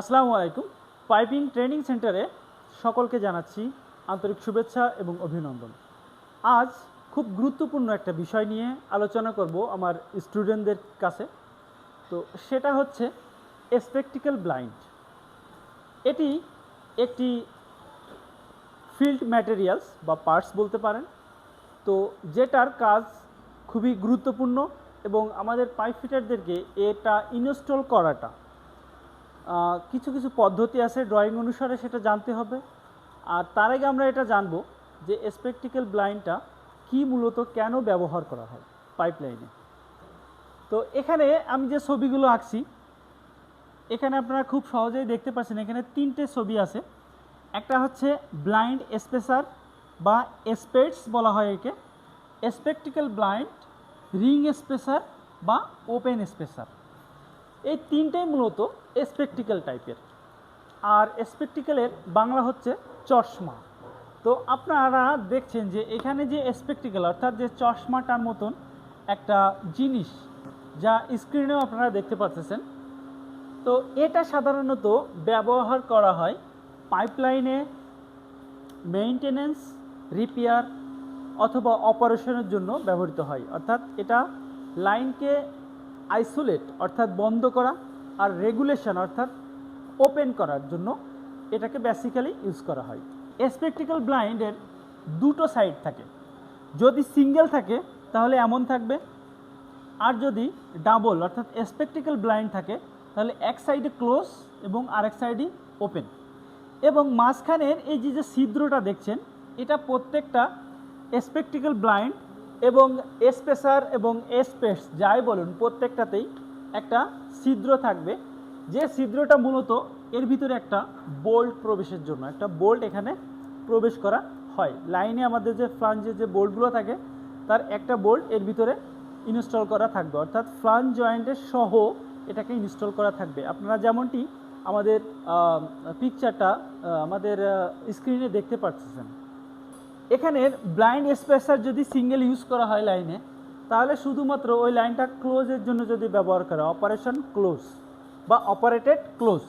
আসসালামু আলাইকুম। Piping training সেন্টারে সকলকে জানাচ্ছি আন্তরিক শুভেচ্ছা এবং অভিনন্দন। আজ খুব গুরুত্বপূর্ণ একটা বিষয় নিয়ে আলোচনা করব আমার স্টুডেন্টদের কাছে। তো সেটা হচ্ছে স্পেকটিক্যাল ব্লাইন্ড এটি একটি ফিল্ড ম্যাটেরিয়ালস বা পার্টস বলতে পারেন। তো যেটার কাজ খুবই গুরুত্বপূর্ণ এবং আমাদের পাইপ ফিটারদেরকে এটা ইনস্টল করাটা কিছু কিছু পদ্ধতি আছে ড্রয়িং অনুসারে সেটা জানতে হবে। আর তার আগে আমরা এটা জানব যে স্পেকটিক্যাল ব্লাইন্ডটা কি মূলত কেন ব্যবহার করা হয় পাইপলাইনে তো এখানে আমি যে ছবিগুলো আঁকছি, এখানে আপনারা খুব সহজেই দেখতে পাচ্ছেন এখানে তিনটে ছবি আছে। একটা হচ্ছে ব্লাইন্ড স্পেসার বা স্পেটস বলা হয় একে। স্পেকটিক্যাল ব্লাইন্ড রিং স্পেসার বা ওপেন স্পেসার এই তিনটেই মূলত স্পেকটিক্যাল টাইপের আর স্পেকটিক্যালের বাংলা হচ্ছে চশমা। তো আপনারা দেখছেন যে এখানে যে স্পেকটিক্যাল অর্থাৎ যে চশমাটার মতন একটা জিনিস যা স্ক্রিনেও আপনারা দেখতে পাচ্ছেন তো এটা সাধারণত ব্যবহার করা হয় পাইপলাইনে মেইনটেনেন্স রিপেয়ার অথবা অপারেশনের জন্য ব্যবহৃত হয়। অর্থাৎ এটা লাইনকে আইসোলেট, অর্থাৎ বন্ধ করা আর রেগুলেশন, অর্থাৎ ওপেন করার জন্য এটাকে বেসিক্যালি ইউজ করা হয়। স্পেকটিক্যাল ব্লাইন্ডের দুটো সাইড থাকে। যদি সিঙ্গেল থাকে, তাহলে এমন থাকবে। আর যদি ডাবল অর্থাৎ স্পেকটিক্যাল ব্লাইন্ড থাকে, তাহলে এক সাইডে ক্লোজ এবং আরেক সাইডে ওপেন এবং মাঝখানের এই যে যে ছিদ্রটা দেখছেন, এটা প্রত্যেকটা স্পেকটিক্যাল ব্লাইন্ড এবং স্পেসার এবং স্পেস যাই বলুন, প্রত্যেকটাতেই একটা ছিদ্র থাকবে। যে ছিদ্রটা মূলত এর ভিতরে একটা বোল্ট প্রবেশের জন্য, একটা বোল্ট এখানে প্রবেশ করা হয়। লাইনে আমাদের যে ফ্লাঞ্জে যে বোল্টগুলো থাকে, তার একটা বোল্ট এর ভিতরে ইনস্টল করা থাকবে। অর্থাৎ ফ্লাঞ্জ জয়েন্টের সহ এটাকে ইনস্টল করা থাকবে। আপনারা যেমনটি আমাদের পিকচারটা আমাদের স্ক্রিনে দেখতে পাচ্ছেন এখানের ব্লাইন্ড স্পেসার যদি সিঙ্গেল ইউজ করা হয় লাইনে তাহলে শুধুমাত্র ওই লাইনটা ক্লোজের জন্য যদি ব্যবহার করা অপারেশন ক্লোজ বা অপারেটেড ক্লোজ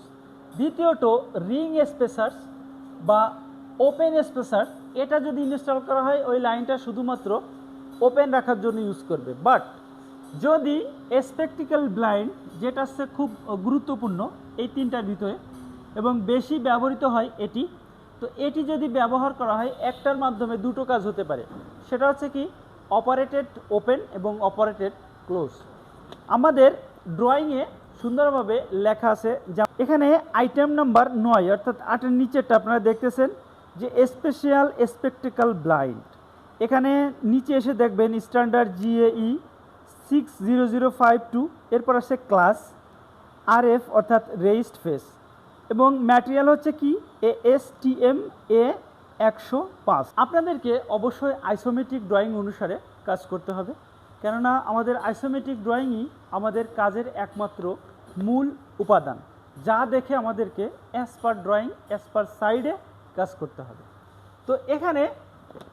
দ্বিতীয়ত রিং স্পেসার্স বা ওপেন স্পেসার এটা যদি ইনস্টল করা হয়, ওই লাইনটা শুধুমাত্র ওপেন রাখার জন্য ইউজ করবে। বাট যদি স্পেকটিক্যাল ব্লাইন্ড যেটা খুব গুরুত্বপূর্ণ এই তিনটার ভিতরে, এবং বেশি ব্যবহৃত হয় এটি তো এটি যদি ব্যবহার করা হয়, একটার মাধ্যমে দুটো কাজ হতে পারে। সেটা হচ্ছে কি অপারেটেড ওপেন এবং অপারেটেড ক্লোজ আমাদের ড্রয়িংয়ে সুন্দরভাবে লেখা আছে যা এখানে আইটেম নাম্বার নয়, অর্থাৎ আটের নিচেরটা আপনারা দেখতেছেন, যে স্পেশাল স্পেকটিক্যাল ব্লাইন্ড এখানে নিচে এসে দেখবেন standard জিএই six zero zero five two এরপর আসছে ক্লাস আর এফ অর্থাৎ রেইসড ফেস এবং ম্যাটেরিয়াল হচ্ছে কি? A S T M A একশো পাঁচ। আপনাদেরকে অবশ্যই আইসোমেট্রিক ড্রয়িং অনুসারে কাজ করতে হবে। কেননা আমাদের আইসোমেট্রিক ড্রয়িংই আমাদের কাজের একমাত্র মূল উপাদান, যা দেখে আমাদেরকে as per drawing as per সাইডে কাজ করতে হবে। তো এখানে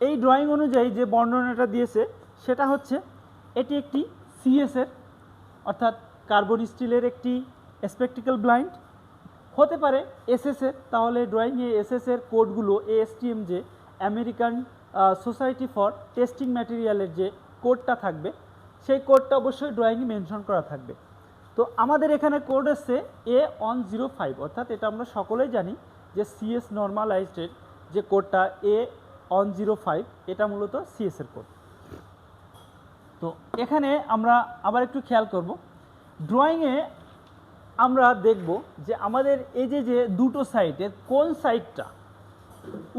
এই ড্রয়িং অনুযায়ী যে বর্ণনাটা দিয়েছে, সেটা হচ্ছে এটি একটি সিএসের অর্থাৎ কার্বন স্টিলের একটি স্পেকটিক্যাল ব্লাইন্ড হতে পারে এসএসের তাহলে ড্রয়িংয়ে এসএসের কোডগুলো এএসটিএম যে আমেরিকান সোসাইটি ফর টেস্টিং ম্যাটেরিয়ালের যে কোডটা থাকবে, সেই কোডটা অবশ্যই ড্রয়িংয়ে মেনশন করা থাকবে। তো আমাদের এখানে কোড এসছে এ ওয়ান জিরো ফাইভ অর্থাৎ এটা আমরা সকলেই জানি যে সিএস নর্মালাইজডের যে কোডটা এ ওয়ান জিরো ফাইভ এটা মূলত সিএসের কোড তো এখানে আমরা আবার একটু খেয়াল করব। ড্রয়িংয়ে আমরা দেখব যে আমাদের এই যে যে দুটো সাইডে কোন সাইডটা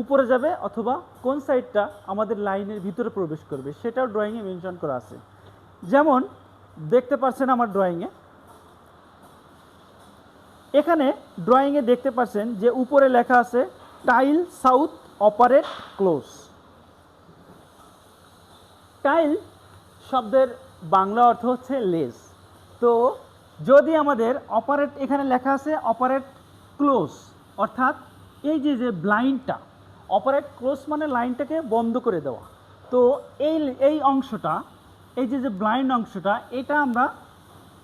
উপরে যাবে অথবা কোন সাইডটা আমাদের লাইনের ভিতরে প্রবেশ করবে, সেটাও ড্রয়িংয়ে মেনশন করা আছে। যেমন, দেখতে পাচ্ছেন আমার ড্রয়িংয়ে এখানে ড্রয়িংয়ে দেখতে পাচ্ছেন যে উপরে লেখা আছে tile south operate close tile শব্দের বাংলা অর্থ হচ্ছে লেস। তো যদি আমাদের অপারেট এখানে লেখা আছে অপারেট ক্লোজ অর্থাৎ এই যে যে ব্লাইন্ডটা অপারেট ক্লোজ মানে লাইনটাকে বন্ধ করে দেওয়া। তো এই এই অংশটা, এই যে যে ব্লাইন্ড অংশটা, এটা আমরা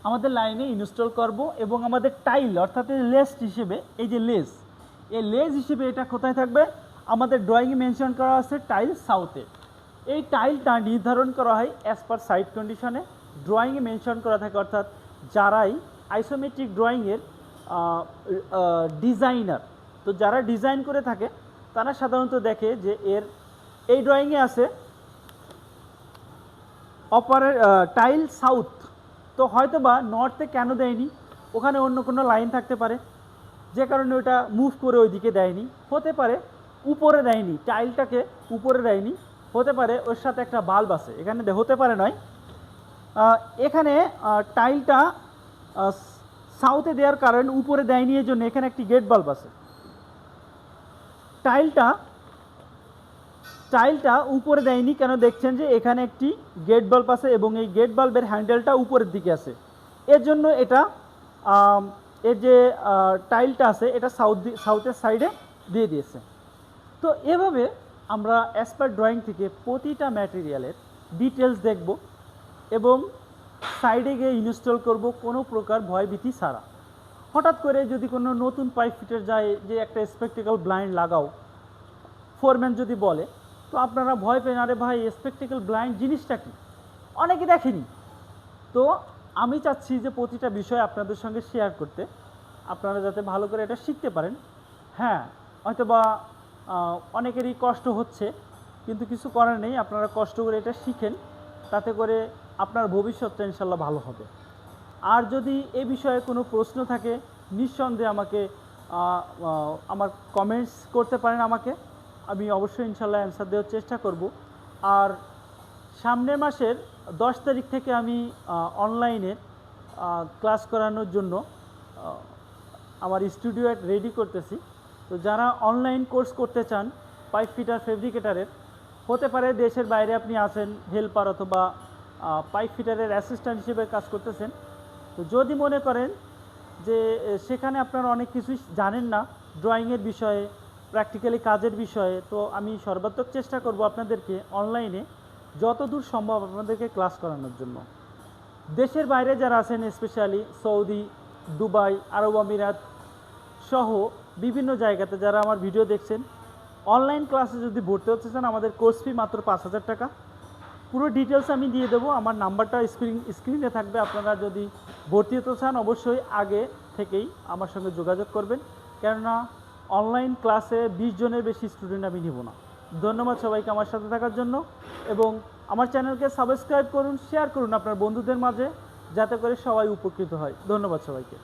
আমাদের লাইনে ইনস্টল করব এবং আমাদের টাইল অর্থাৎ লেস হিসেবে, এই যে লেস এই লেস হিসেবে এটা কোথায় থাকবে? আমাদের ড্রয়িংয়ে মেনশন করা আছে টাইল সাউথে এই টাইলটা নির্ধারণ করা হয় অ্যাজ পার সাইট কন্ডিশনে ড্রয়িংয়ে মেনশন করা থাকে, অর্থাৎ যারাই আইসোমেট্রিক ড্রয়িংয়ের ডিজাইনার তো যারা ডিজাইন করে থাকে, তারা সাধারণত দেখে যে এর, এই ড্রয়িংয়ে আছে অপারের টাইল সাউথ তো হয়তো বা নর্থে কেন দেয়নি? ওখানে অন্য কোনো লাইন থাকতে পারে, যে কারণে ওটা মুভ করে ওইদিকে দেয়নি। হতে পারে উপরে দেয়নি টাইলটাকে উপরে দেয়নি, হতে পারে ওর সাথে একটা বাল্ব আছে। এখানে হতে পারে নয় এখানে টাইলটা সাউথে দেওয়ার কারণ, উপরে দেয়নি এর জন্য এখানে একটি গেট বাল্ব আছে। টাইলটা টাইলটা উপরে দেয়নি, কেন দেখছেন যে এখানে একটি গেট বাল্ব আছে এবং এই গেট বাল্বের হ্যান্ডেলটা উপরের দিকে আছে। এর জন্য এটা এর যে টাইলটা আছে, এটা সাউথ সাউথের সাইডে দিয়ে দিয়েছে। তো এভাবে আমরা অ্যাজ পার ড্রয়িং থেকে প্রতিটা ম্যাটেরিয়ালের ডিটেলস দেখব। এবং সাইডে গিয়ে ইনস্টল করব কোনো প্রকার ভয়ভীতি ছাড়া। হঠাৎ করে যদি কোনো নতুন পাইপ ফিটার যায়, যে একটা স্পেকটিক্যাল ব্লাইন্ড লাগাও ফোরম্যান যদি বলে, তো আপনারা ভয় পেন, আরে ভাই স্পেকটিক্যাল ব্লাইন্ড জিনিসটা কি? অনেকে দেখেনি। তো আমি চাচ্ছি যে প্রতিটা বিষয় আপনাদের সঙ্গে শেয়ার করতে। আপনারা যাতে ভালো করে এটা শিখতে পারেন। হ্যাঁ হয়তো বা অনেকেরই কষ্ট হচ্ছে, কিন্তু কিছু করার নেই। আপনারা কষ্ট করে এটা শিখেন। তাতে করে আপনার ভবিষ্যৎটা ইনশাল্লাহ ভালো হবে। আর যদি এ বিষয়ে কোনো প্রশ্ন থাকে, নিঃসন্দেহে আমাকে আমার কমেন্টস করতে পারেন আমাকে। আমি অবশ্যই ইনশাল্লাহ অ্যান্সার দেওয়ার চেষ্টা করব। আর সামনের মাসের দশ তারিখ থেকে আমি অনলাইনে ক্লাস করানোর জন্য আমার স্টুডিও রেডি করতেছি। তো যারা অনলাইন কোর্স করতে চান পাইপ ফিটার ফেব্রিকেটারের হতে পারে দেশের বাইরে আপনি আছেন হেল্পার অথবা পাইপ ফিটারের অ্যাসিস্ট্যান্ট হিসেবে কাজ করতেছেন। তো যদি মনে করেন যে সেখানে আপনারা অনেক কিছুই জানেন না ড্রয়িংয়ের বিষয়ে প্র্যাকটিক্যালি কাজের বিষয়ে, তো আমি সর্বাত্মক চেষ্টা করব আপনাদেরকে অনলাইনে যতদূর সম্ভব আপনাদেরকে ক্লাস করানোর জন্য। দেশের বাইরে যারা আছেন স্পেশালি সৌদি, দুবাই, আরব আমিরাত সহ বিভিন্ন জায়গাতে যারা আমার ভিডিও দেখছেন অনলাইন ক্লাসে যদি ভর্তি হতে চান, আমাদের কোর্স ফি মাত্র পাঁচ হাজার টাকা। পুরো ডিটেলস আমি দিয়ে দেবো। আমার নাম্বারটা স্ক্রিন স্ক্রিনে থাকবে। আপনারা যদি ভর্তি হতে চান, অবশ্যই আগে থেকেই আমার সঙ্গে যোগাযোগ করবেন। কেননা অনলাইন ক্লাসে বিশ জনের বেশি স্টুডেন্ট আমি নিব না। ধন্যবাদ সবাইকে আমার সাথে থাকার জন্য। এবং আমার চ্যানেলকে সাবস্ক্রাইব করুন শেয়ার করুন আপনার বন্ধুদের মাঝে, যাতে করে সবাই উপকৃত হয়। ধন্যবাদ সবাইকে।